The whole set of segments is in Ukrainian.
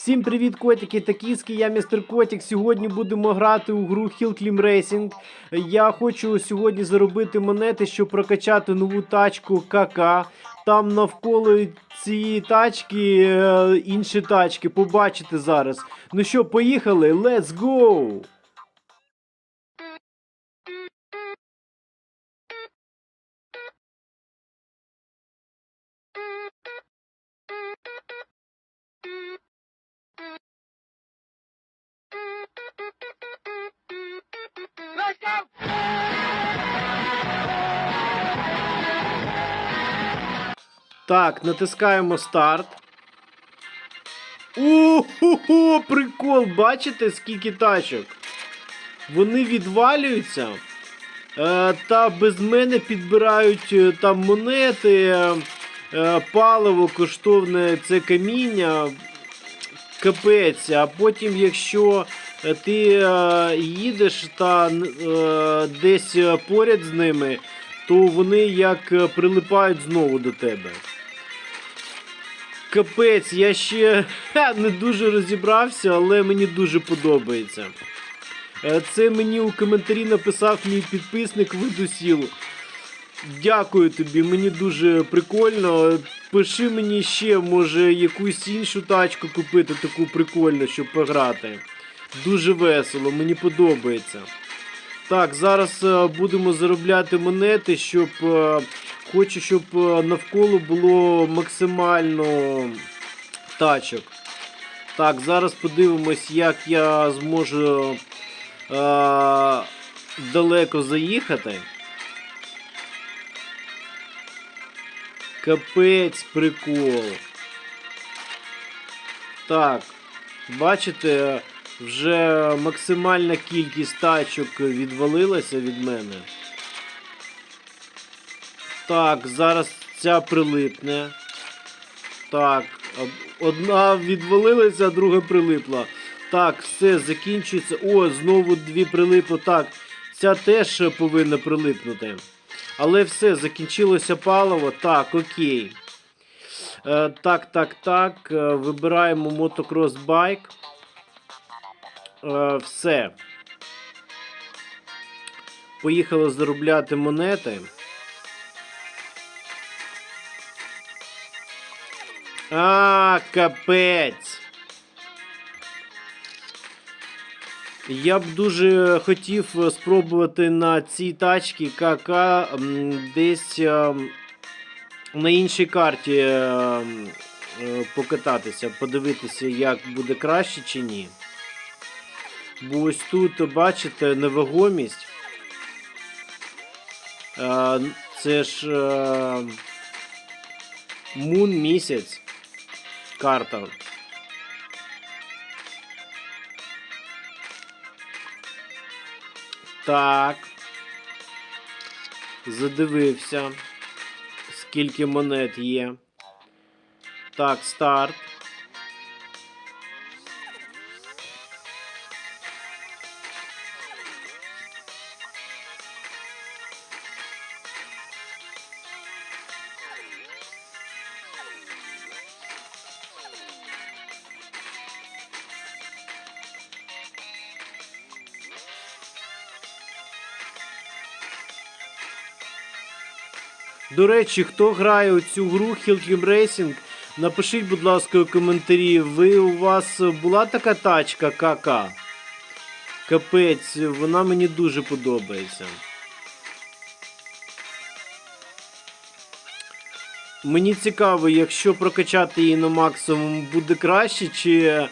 Всім привіт, котики та кіски, я містер Котик. Сьогодні будемо грати у гру Hill Climb Racing. Я хочу сьогодні заробити монети, щоб прокачати нову тачку КК. Там навколо цієї тачки е, інші тачки. Побачите зараз. Ну що, поїхали? Let's go! Так, натискаємо старт. Ого, прикол! Бачите, скільки тачок? Вони відвалюються. Е, та без мене підбирають е, там монети, е, паливо коштовне це каміння. Капець, а потім, якщо ти їдеш та десь поряд з ними, то вони як прилипають знову до тебе. Капець, я ще ха, не дуже розібрався, але мені дуже подобається. Е, Це мені у коментарі написав мій підписник Видусіл. Дякую тобі, мені дуже прикольно. Пиши мені ще, може, якусь іншу тачку купити, таку прикольну, щоб пограти. Дуже весело, мені подобається. Так, зараз е, будемо заробляти монети, щоб. е, Хочу, щоб е, навколо було максимально тачок. Так, зараз подивимось, як я зможу е, далеко заїхати. Капець прикол. Так, бачите, вже максимальна кількість тачок відвалилася від мене. Так, зараз ця прилипне. Так, одна відвалилася, а друга прилипла. Так, все, закінчується. О, знову дві прилипли. Так, ця теж повинна прилипнути. Але все, закінчилося паливо. Так, окей. Е, так, так, так. е, Вибираємо мотокрос байк. Е, все. Поїхали заробляти монети. А, капець. Я б дуже хотів е, спробувати на цій тачці КК десь ем, на іншій карті е, покататися, подивитися, як буде краще чи ні. Бо ось тут, бачите, невагомість. Це ж е, Мун місяць. Карта. Так. Задивився. Скільки монет є. Так, старт. До речі, хто грає у цю гру Hillclimb Racing, напишіть, будь ласка, у коментарі, ви у вас була така тачка КК? Капець, вона мені дуже подобається. Мені цікаво, якщо прокачати її на максимум, буде краще, чи е,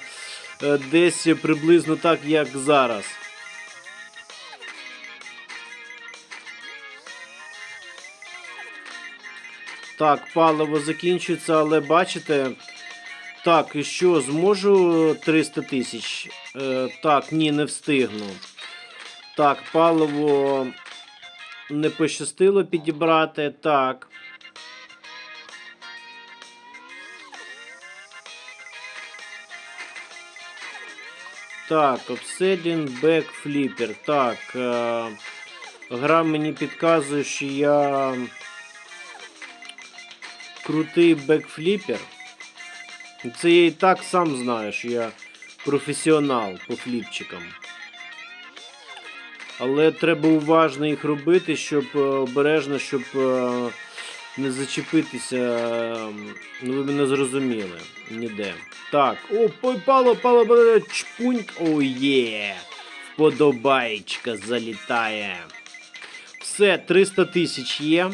десь приблизно так, як зараз. Так, паливо закінчується, але бачите. Так, і що, зможу 300 тисяч? Е, так, ні, не встигну. Так, паливо не пощастило підібрати. Так. Так, Obsidian Backflipper. Так. Е, гра мені підказує, що я крутий бекфліпер. Це я і так сам знаю, що я професіонал по фліпчикам. Але треба уважно їх робити, щоб е, обережно, щоб е, не зачепитися. Ну, ви мене зрозуміли. Ніде. Так, о, пало, пало, пало, чпуньк. О, є. Вподобаєчка залітає. Все, 300 тисяч є.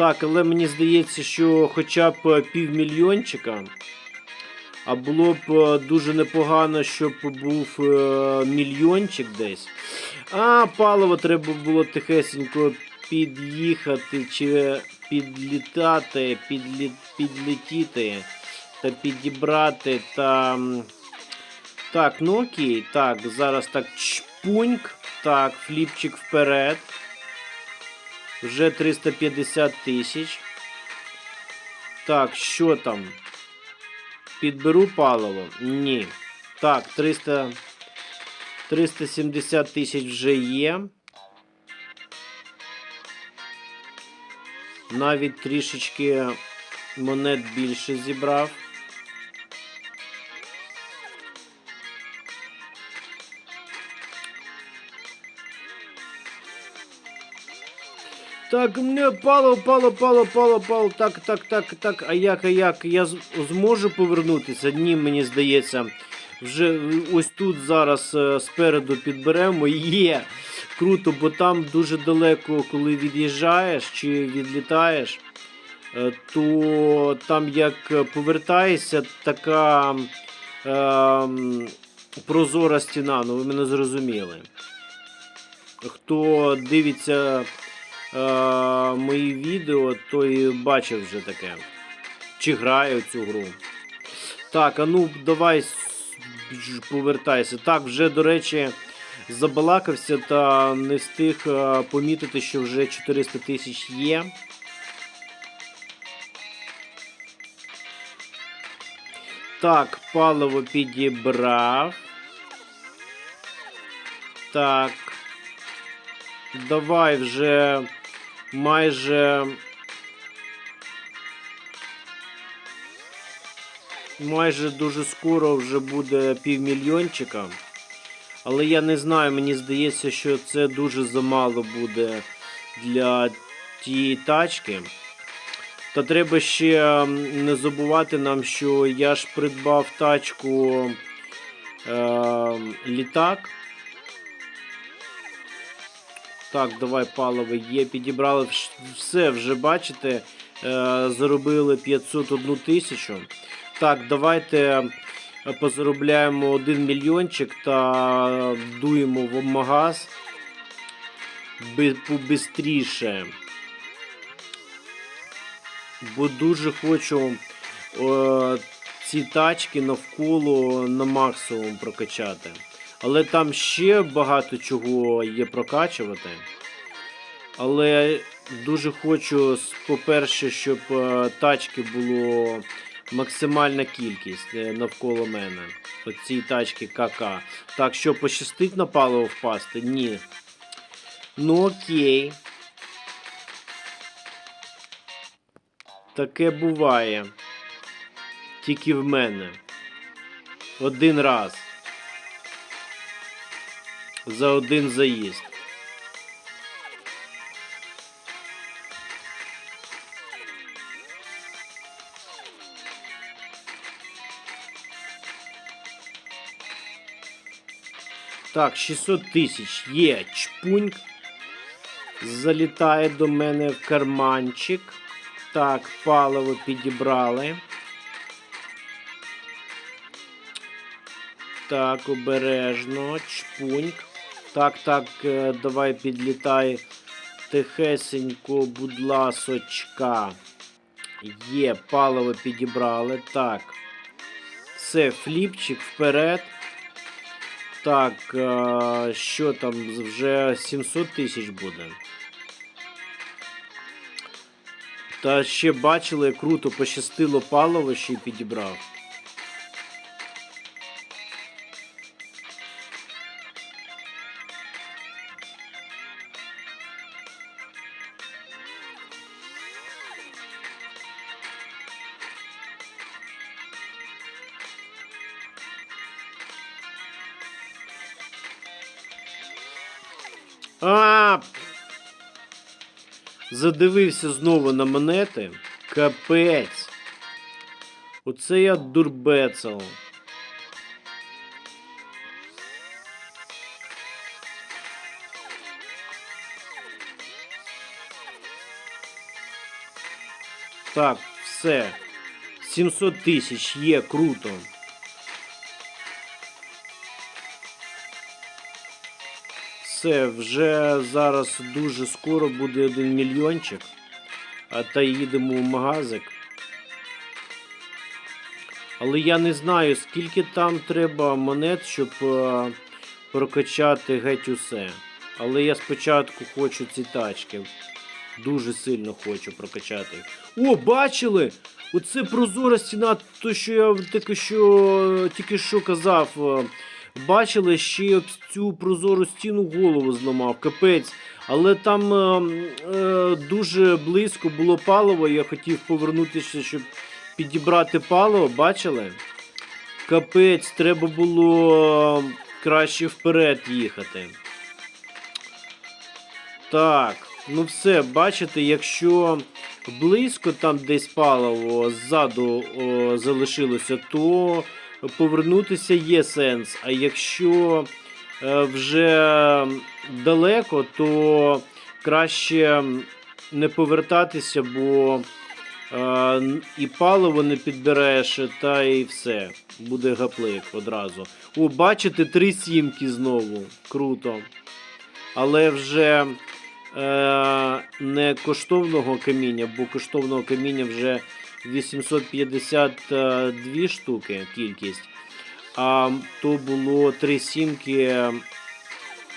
Так, але мені здається, що хоча б півмільйончика. А було б е, дуже непогано, щоб був е, мільйончик десь. А, паливо треба було тихесенько під'їхати чи підлітати, підлі... підлетіти та підібрати та. Так, ну окей. Так, зараз так чпуньк. Так, фліпчик вперед. Вже 350 тисяч. Так, що там? Підберу паливо? Ні. Так, 300, 370 тисяч вже є. Навіть трішечки монет більше зібрав. Так, мне пало, пало, пало, пало, пало. Так, так, так, так. А як, а як? Я зможу повернутися? Ні, мені здається. Вже ось тут зараз е, спереду підберемо. Є. Круто, бо там дуже далеко, коли від'їжджаєш чи відлітаєш, е, то там як повертаєшся, така е, прозора стіна. Ну, ви мене зрозуміли. Хто дивиться мої відео, той бачив вже таке. Чи грає в цю гру. Так, а ну давай повертайся. Так, вже, до речі, забалакався та не встиг е, помітити, що вже 400 тисяч є. Так, паливо підібрав. Так. Давай вже майже. Майже дуже скоро вже буде півмільйончика. Але я не знаю, мені здається, що це дуже замало буде для тієї тачки. Та треба ще не забувати нам, що я ж придбав тачку е, літак. Так, давай паливо є. Підібрали все, вже бачите, е, заробили 501 тисячу. Так, давайте е, позаробляємо 1 мільйончик та дуємо в магаз побистріше. Бо дуже хочу е, ці тачки навколо на максимум прокачати. Але там ще багато чого є прокачувати. Але дуже хочу, по-перше, щоб е, тачки було максимальна кількість е, навколо мене. Оці тачки КК. Так, що пощастить на паливо впасти? Ні. Ну окей. Таке буває. Тільки в мене. Один раз. За один заїзд. Так, 600 тисяч є чпуньк. Залітає до мене в карманчик. Так, паливо підібрали. Так, обережно, чпуньк. Так, так, е, давай підлітай тихесенько, будь ласочка. Є, паливо підібрали. Так. Все, фліпчик вперед. Так, е, що там? Вже 700 тисяч буде. Та ще бачили, круто пощастило паливо ще й підібрав. Задивився знову на монети. Капець. Оце я дурбецел. Так, все. 700 тисяч є, круто. Все, вже зараз дуже скоро буде один мільйончик. А та їдемо в магазик. Але я не знаю, скільки там треба монет, щоб е, прокачати геть усе. Але я спочатку хочу ці тачки. Дуже сильно хочу прокачати. О, бачили? Оце прозора стіна, то що я тільки що, тільки що казав. Бачили, ще й цю прозору стіну голову зламав, капець. Але там е, е, дуже близько було паливо, я хотів повернутися, щоб підібрати паливо, бачили? Капець, треба було е, краще вперед їхати. Так, ну все, бачите, якщо близько там десь паливо ззаду о, залишилося, то повернутися є сенс. А якщо е, вже далеко, то краще не повертатися, бо е, і паливо не підбереш, та і все. Буде гаплик одразу. О, бачите, три сімки знову. Круто. Але вже е, не коштовного каміння, бо коштовного каміння вже 852 штуки кількість. А то було 3 сімки.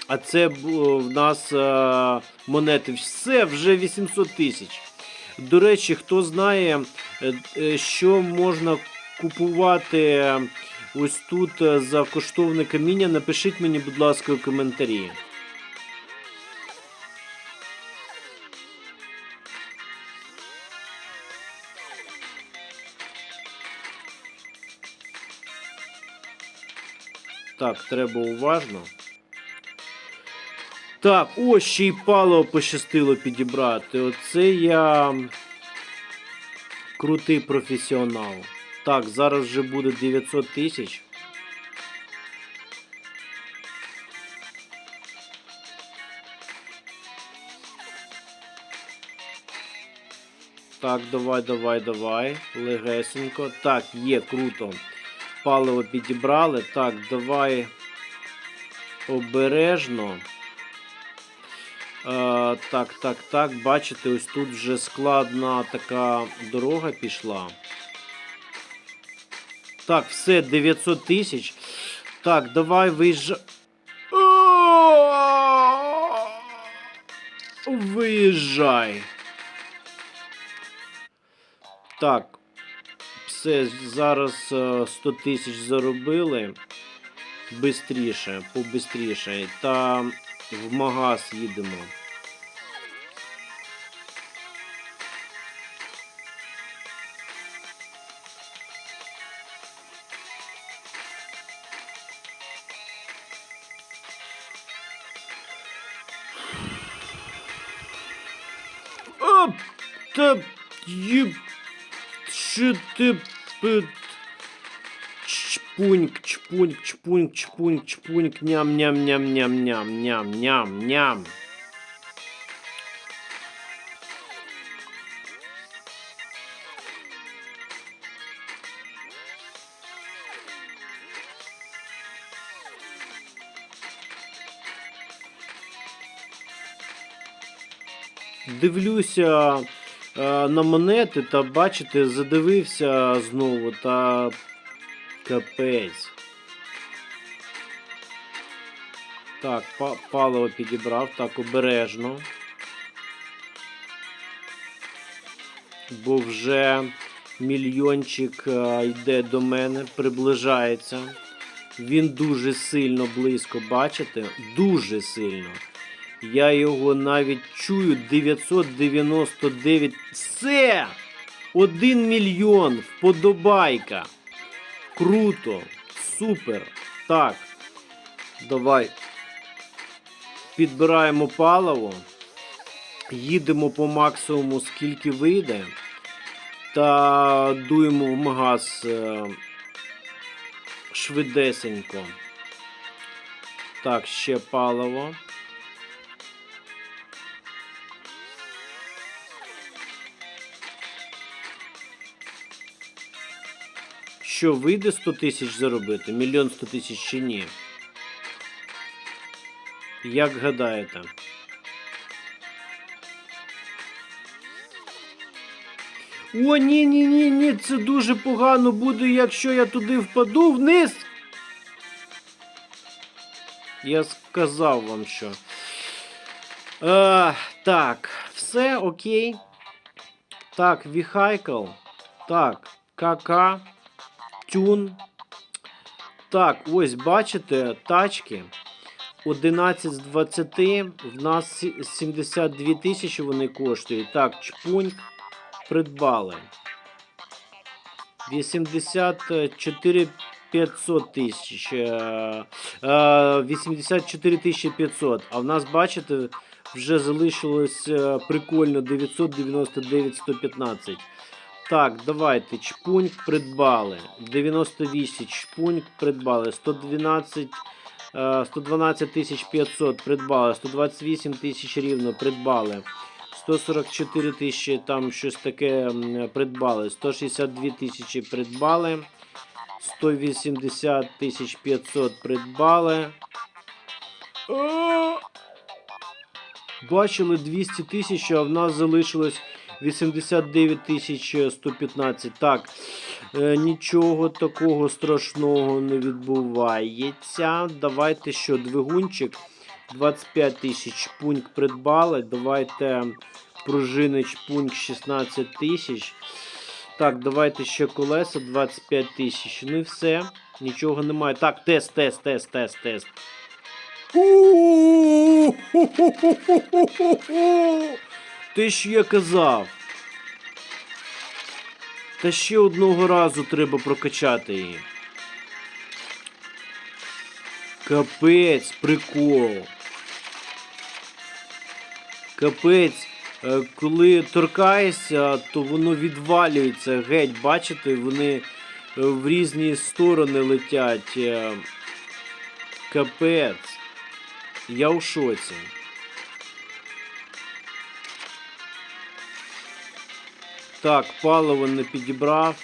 А це в нас е, монети. Все вже 800 тисяч. До речі, хто знає, е, е, що можна купувати ось тут за коштовне каміння, напишіть мені, будь ласка, у коментарі. Так, треба уважно. Так, ось ще й паливо пощастило підібрати. Оце я крутий професіонал. Так, зараз вже буде 900 тисяч. Так, давай, давай, давай. Легесенько. Так, є, круто. Паливо підібрали. Так, давай обережно. Е, так, так, так. Бачите, ось тут вже складна така дорога пішла. Так, все, 900 тисяч. Так, давай виїжджай. Виїжджай. Так. Все, зараз е, 100 тисяч заробили. Бистріше, побистріше. Та в магаз їдемо. Оп! Та їб... Що ти... Чпуньк, чпуньк, чпуньк, чпуньк, чпуньк, ням-ням-ням-ням-ням-ням-ням-ням. Дивлюся на монети та бачите, задивився знову та капець. Так, па- паливо підібрав, так, обережно. Бо вже мільйончик е, йде до мене, приближається. Він дуже сильно близько, бачите? Дуже сильно. Я його навіть чую 999. Все! Один мільйон! Вподобайка! Круто! Супер! Так. Давай. Підбираємо паливо. їдемо по максимуму, скільки вийде, та дуємо в магаз е, швидесенько. Так, ще паливо. Що вийде 100 тисяч заробити? Мільйон 100 тисяч чи ні? Як гадаєте? О, ні, ні, ні, ні, це дуже погано буде, якщо я туди впаду вниз. Я сказав вам, що. Е, так, все окей. Так, Віхайкл. Так, КК. Тюн. Так, ось бачите, тачки. 11 з 20. В нас 72 тисячі вони коштують. Так, чпуньк. Придбали. 84 500 тисяч. е, е, 84 тисячі 500. А в нас, бачите, вже залишилось е, прикольно 999 115. Так, давайте. Чпуньк придбали. 98 чпуньк придбали. 112 е, 112 тисяч 500 придбали. 128 тисяч рівно придбали. 144 тисячі там щось таке придбали. 162 тисячі придбали. 180 тисяч 500 придбали. Бачили 200 тисяч, а в нас залишилось 89 115. Так, е, нічого такого страшного не відбувається. Давайте що, двигунчик 25 тисяч пункт придбали. Давайте пружини пункт 16 тисяч. Так, давайте ще колеса 25 тисяч. Ну і все. Нічого немає. Так, тест, тест, тест, тест, тест. Ти ж я казав. Та ще одного разу треба прокачати її. Капець, прикол. Капець, е, коли торкаєшся, то воно відвалюється геть. Бачите, вони е, в різні сторони летять. Е, Капець. Я у шоці. Так, паливо не підібрав.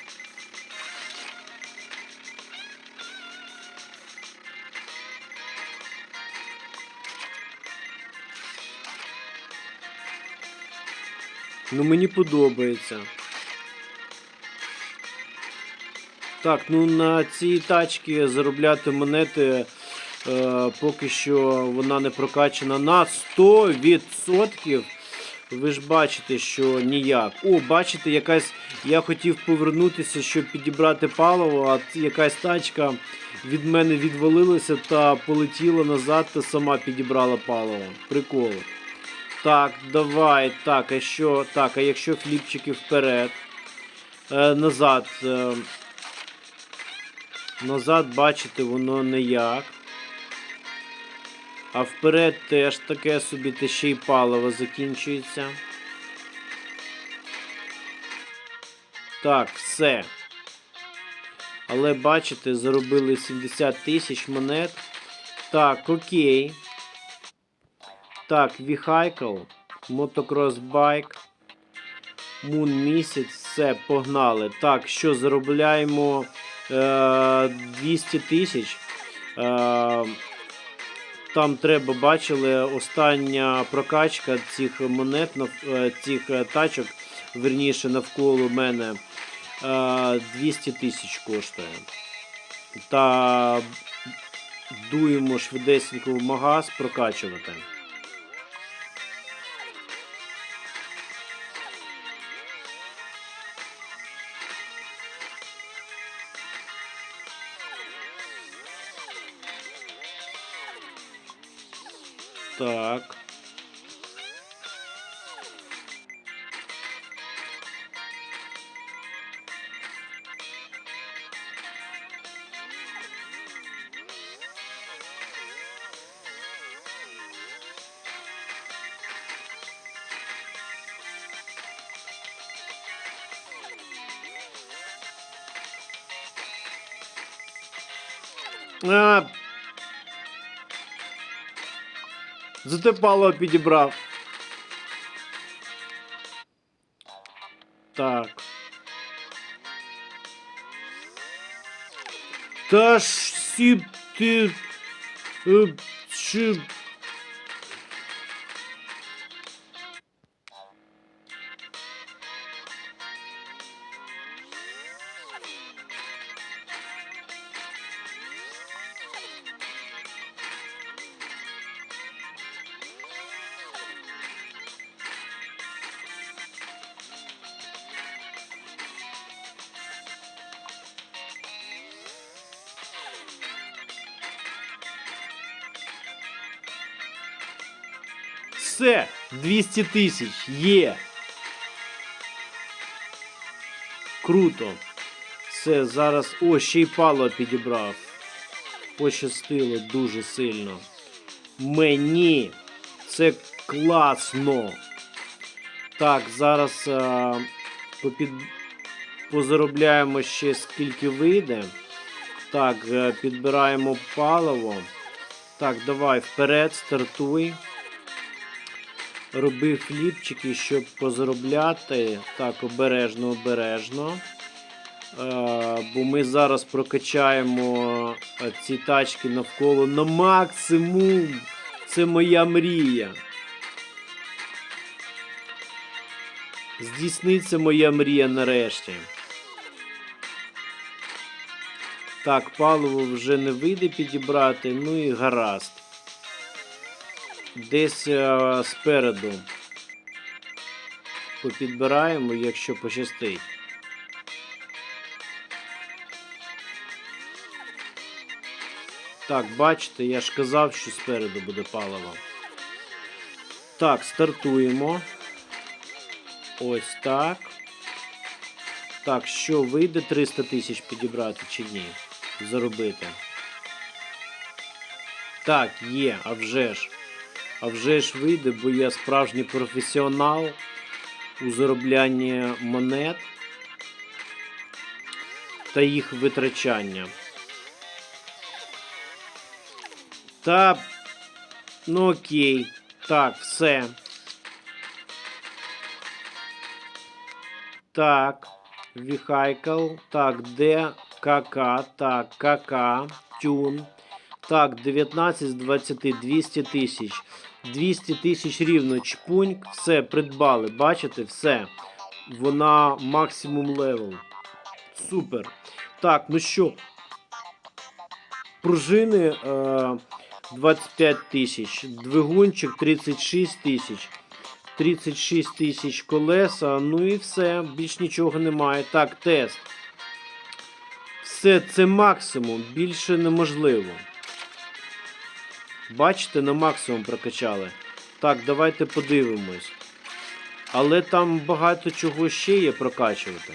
Ну мені подобається. Так, ну на цій тачці заробляти монети е, поки що вона не прокачана на 100%. Ви ж бачите, що ніяк. О, бачите, якась. Я хотів повернутися, щоб підібрати паливо, а якась тачка від мене відвалилася та полетіла назад та сама підібрала паливо. Прикол. Так, давай. Так, а що? Так, а якщо фліпчики вперед. Е, назад. Е, назад, бачите, воно ніяк. А вперед теж таке собі, те ще й паливо закінчується. Так, все. Але бачите, заробили 70 тисяч монет. Так, окей. Так, Віхайкл, мотокрос байк. Мун місяць, все, погнали. Так, що заробляємо е, 200 тисяч. Е, там треба, бачили, остання прокачка цих монет, е, цих е, тачок, верніше, навколо мене е, 200 тисяч коштує. Та дуємо швидесенько в магаз прокачувати. Так. А, Зате паливо підібрав. Так. Та ж сіп ти. Е, чи... Все, 200 тисяч є. Круто. Все, зараз. О, ще й пало підібрав. Пощастило дуже сильно. Мені. Це класно. Так, зараз а, попід... позаробляємо ще скільки вийде. Так, е, підбираємо паливо. Так, давай вперед, стартуй. Роби фліпчики, щоб позаробляти. Так, обережно, обережно. Е, бо ми зараз прокачаємо е, ці тачки навколо на максимум. Це моя мрія. Здійсниться моя мрія нарешті. Так, паливо вже не вийде підібрати, ну і гаразд. Десь е, спереду попідбираємо, якщо пощастить. Так, бачите, я ж казав, що спереду буде паливо. Так, стартуємо. Ось так. Так, що вийде 300 тисяч підібрати чи ні? Заробити. Так, є, а вже ж. А вже ж вийде, бо я справжній професіонал у зароблянні монет та їх витрачання. Та. Ну окей. Так, все. Так. Віхайкл. Так, де КК. Так, КК. Тюн. Так, 19 з 20, 200 тисяч. 200 тисяч рівно чпуньк. Все, придбали. Бачите, все. Вона максимум левел. Супер. Так, ну що. Пружини е, 25 тисяч. Двигунчик 36 тисяч. 36 тисяч колеса. Ну і все. Більш нічого немає. Так, тест. Все, це максимум. Більше неможливо. Бачите, на максимум прокачали. Так, давайте подивимось. Але там багато чого ще є прокачувати.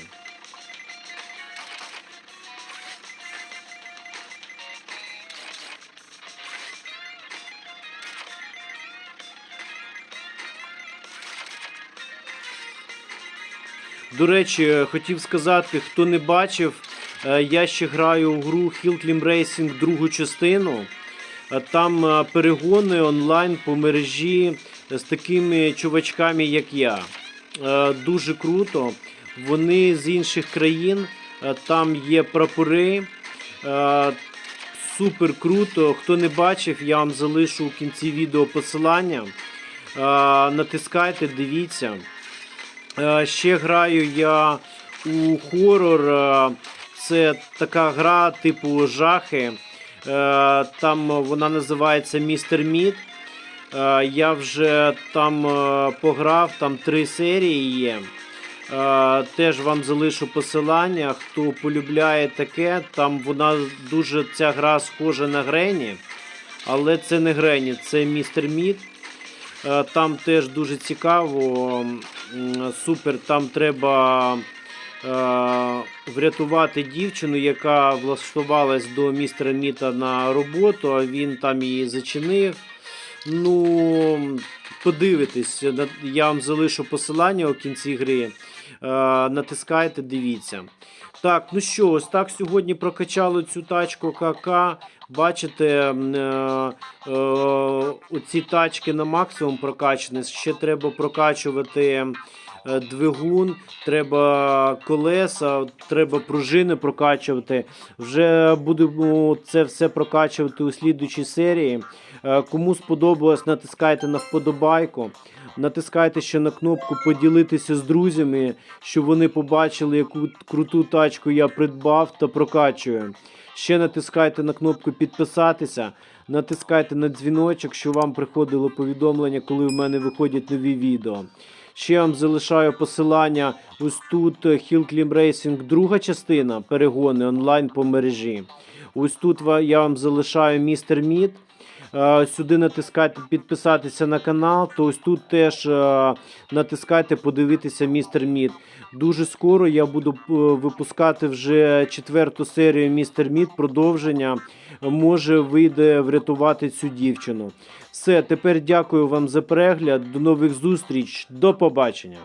До речі, хотів сказати, хто не бачив, е, я ще граю у гру Hillclimb Racing другу частину. Е, Там е, перегони онлайн по мережі з такими чувачками, як я. Е, Дуже круто. Вони з інших країн, е, там є прапори. Е, Супер круто. Хто не бачив, я вам залишу у кінці відео посилання. Е, Натискайте, дивіться. Е, Ще граю я у хорор. е, Це така гра типу жахи. Е, Там вона називається Містер Мід. Е, Я вже там е, пограв, там три серії є. Е, Теж вам залишу посилання. Хто полюбляє таке, там вона дуже ця гра схожа на Грені. Але це не Грені, це Містер Мід. Е, Там теж дуже цікаво. Супер, там треба е, врятувати дівчину, яка влаштувалась до містера Міта на роботу, а він там її зачинив. Ну, подивитись, я вам залишу посилання у кінці гри. Е, Натискайте, дивіться. Так, ну що, ось так сьогодні прокачали цю тачку КК. Бачите, е, е, оці тачки на максимум прокачані. Ще треба прокачувати е, двигун, треба колеса, треба пружини прокачувати. Вже будемо це все прокачувати у слідучій серії. Е, Кому сподобалось, натискайте на вподобайку. Натискайте ще на кнопку поділитися з друзями, щоб вони побачили, яку круту тачку я придбав та прокачую. Ще натискайте на кнопку підписатися, натискайте на дзвіночок, щоб вам приходило повідомлення, коли в мене виходять нові відео. Ще вам залишаю посилання ось тут е, Hill Climb Racing, друга частина перегони онлайн по мережі. Ось тут я вам залишаю містер Мід. Е, Сюди натискайте підписатися на канал, то ось тут теж е, натискайте подивитися містер Мід. Дуже скоро я буду випускати вже четверту серію містер Мід. Продовження може вийде врятувати цю дівчину. Все, тепер дякую вам за перегляд. До нових зустріч. До побачення.